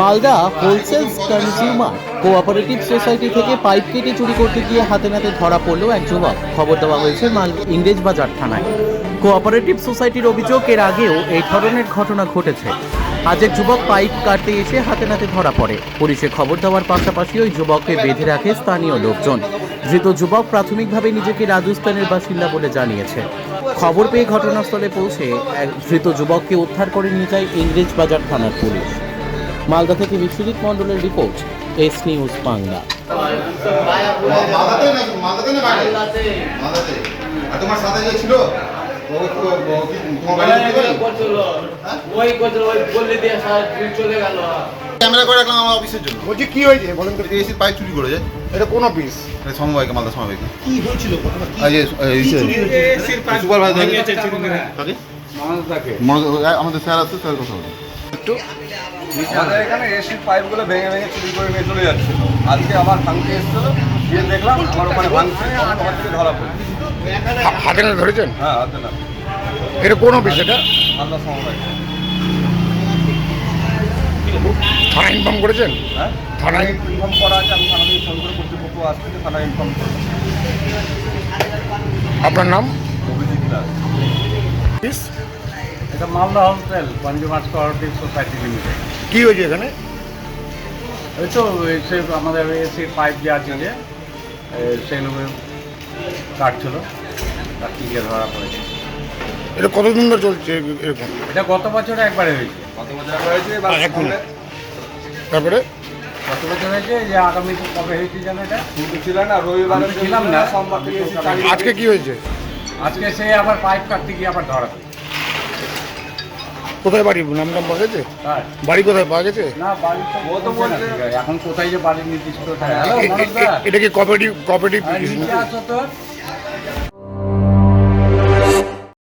Malda wholesales consumer cooperative society থেকে pipe কেটে চুরি করতে গিয়ে হাতে নাতে ধরা পড়ল এক যুবক। খবর দেওয়া হয়েছে মাল ইংরেজ বাজার থানায়। কোঅপারেটিভ সোসাইটির অভিযোগ এর আগেও এই ধরনের ঘটনা ঘটেছে। আজ এক যুবক পাইপ কাটতে এসে হাতে নাতে ধরা পড়ে। পুলিশে খবর দেওয়ার পাশাপাশি ওই যুবককে বেঁধে রাখে স্থানীয় লোকজন। ধৃত যুবক প্রাথমিকভাবে নিজেকে রাজস্থানের বাসিন্দা বলে জানিয়েছে। খবর পেয়ে ঘটনাস্থলে পৌঁছে এক ধৃত যুবককে উদ্ধার করে নিয়ে যায় ইংরেজ বাজার থানার পুলিশ। মালদা থেকে বিশ্বজিৎ মণ্ডলের রিপোর্ট, এস নিউজ বাংলা। তোমার সাথে ক্যামেরা করে রাখলাম আমার অফিসের জন্য। বলছি কি হয়েছে? বলেন তো। এসি পাইপ চুরি করে যায়। এটা কোন অফিস এটা সমবায়কে মালদা সমবায়কে। কি হয়েছিল? ঘটনা কি সুপারভাইজার আমাদের স্যার আছে স্যার কথা বলুন। একটু। আমাদের এখানে এসির পাইপগুলো ভেঙে ভেঙে চুরি করে নিয়ে চলে যাচ্ছে। আজকে আবার ভাঙতে এসেছিল গিয়ে দেখলাম আমার ওখানে ভাঙছে। ধরা পড়ে হাতে না ধরেছেন? হ্যাঁ হাতে না। এটা কোন অফিস এটা থানা ইনফর্ম করেছেন? হ্যাঁ? থানায় ইনফর্ম করা আছে আমি থানাতে ফোন করে কর্তৃপক্ষ থানায় ইনফর্ম করব আপনার নাম? অভিজিৎ দাস। এটা Malda wholesale consumer cooperative society limited কি হয়েছে এখানে? এই তো সে আমাদের এসির পাইপ যে আছে যে সেগুলো কাটছিল কাটতে গিয়ে ধরা পড়েছে। এটা কতদিন ধরে চলছে এরকম? এটা গত বছরে একবারে হয়েছে। গত বছর হয়েছে বা এখন। তারপরে? গত বছর হয়েছে যে আগামী কবে হয়েছে জানো এটা? কিন্তু ছিল না রবিবার আমি ছিলাম না। সোমবার থেকে এসে আজকে কি হয়েছে? আজকে সে আবার পাইপ কাটতে গিয়ে আবার ধরা পড়েছে। কোথায় বাড়ি? নাম নাম পাওয়া গেছে? তাই? বাড়ি কোথায় পাওয়া গেছে? না বাড়ি তো ও তো বলছে না ঠিক আছে। এখন কোথায় যে বাড়ির নির্দিষ্ট হ্যালো এ- এ- মনোজ দা। এ- এটা কি হ্যাঁ, নিচে আসো তো।